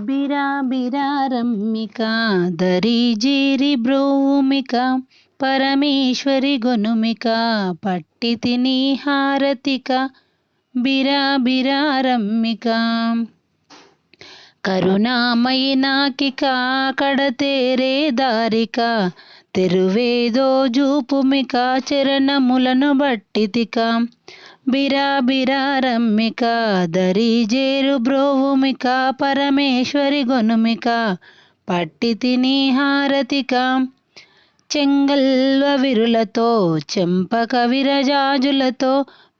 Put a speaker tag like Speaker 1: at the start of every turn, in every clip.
Speaker 1: బిరా బిరా రమ్మిక దరిజేరి బ్రోవుమిక పరమేశ్వరి గొనుమిక పట్టి తిని హారతిక బిరా బిరా రమ్మిక. కరుణామయి నాకిక కడతేరే దారిక తెరువేదో జూపుమిక చరణములను బట్టితిక. బిరా బిరా రమ్మిక దరిజేరు బ్రోవుమిక పరమేశ్వరి గొనుమిక పట్టి తిని హారతిక. చెంగల్వ విరులతో చెంపక విరజాజులతో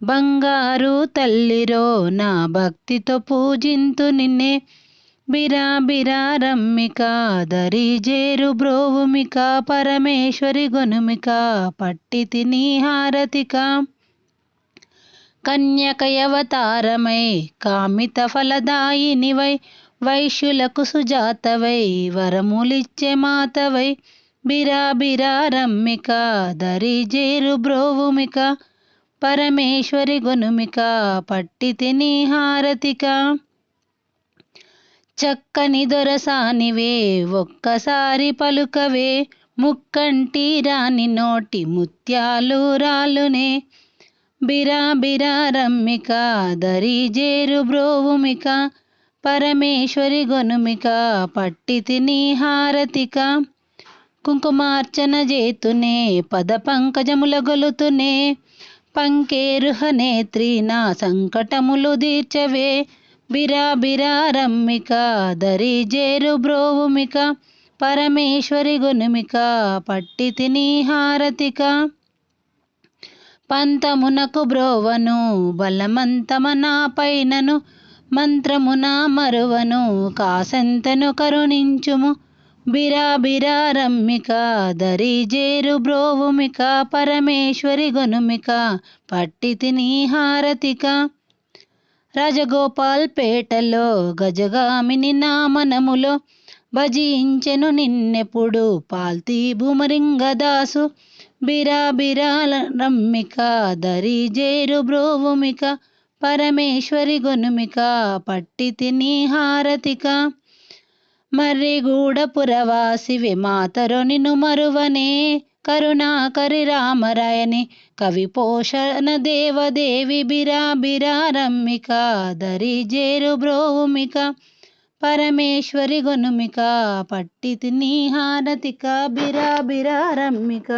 Speaker 1: బంగారు తల్లిరో నా భక్తితో పూజింతు నిన్నే. బిరా బిరా రమ్మిక దరిజేరు బ్రోవుమిక పరమేశ్వరి గొనుమిక పట్టి తిని హారతిక. కన్యకయవతారమై కామిత ఫలదాయినివై వైశ్యులకు సుజాతవై వరములిచ్చే మాతవై బిరాబిరారమ్మిక దరిజేరు బ్రోవుమిక పరమేశ్వరి గొనుమిక పట్టితిని హారతిక. చక్కని దొరసానివే ఒక్కసారి పలుకవే ముక్కంటి రాని నోటి ముత్యాలు రాలునే బిరా బిరా రమ్మిక దరిజేరు బ్రోవుమిక పరమేశ్వరి గొనుమిక పట్టి తిని హారతిక. కుంకుమార్చన జేతునే పద పంకజముల గొలుతునే. పంకేరుహ నేత్రి నా సంకటములు తీర్చవే. బిరా బిరా రమ్మిక దరిజేరు బ్రోవుమిక పరమేశ్వరి గొనుమిక పట్టి తిని హారతిక. పంతమునకు బ్రోవను బలమంతమ నా పైనను మంత్రమున మరువను కాసంతను కరుణించుము. బిరాబిరా రమ్మిక దరిజేరు బ్రోవుమిక పరమేశ్వరి గొనుమిక పట్టి తిని హారతిక. రాజగోపాల్ పేటలో గజగామిని నామనములో భజించెను నిన్నెప్పుడు పాల్తీ భూమరింగదాసు. బిరాబిరాల రమ్మిక దరిజేరు బ్రోవుమిక పరమేశ్వరి గొనుమిక పట్టి తిని హారతిక. మర్రిగూడ పురవాసివి మాతరు నిన్ను మరువనే కరుణాకరి రామరాయని కవి పోషణ దేవదేవి బిరాబిరా రమ్మిక దరిజేరు బ్రోవుమిక పరమేశ్వరి గొనుమిక పట్టి తిని హారతిక బిరాబిరా రమ్మిక.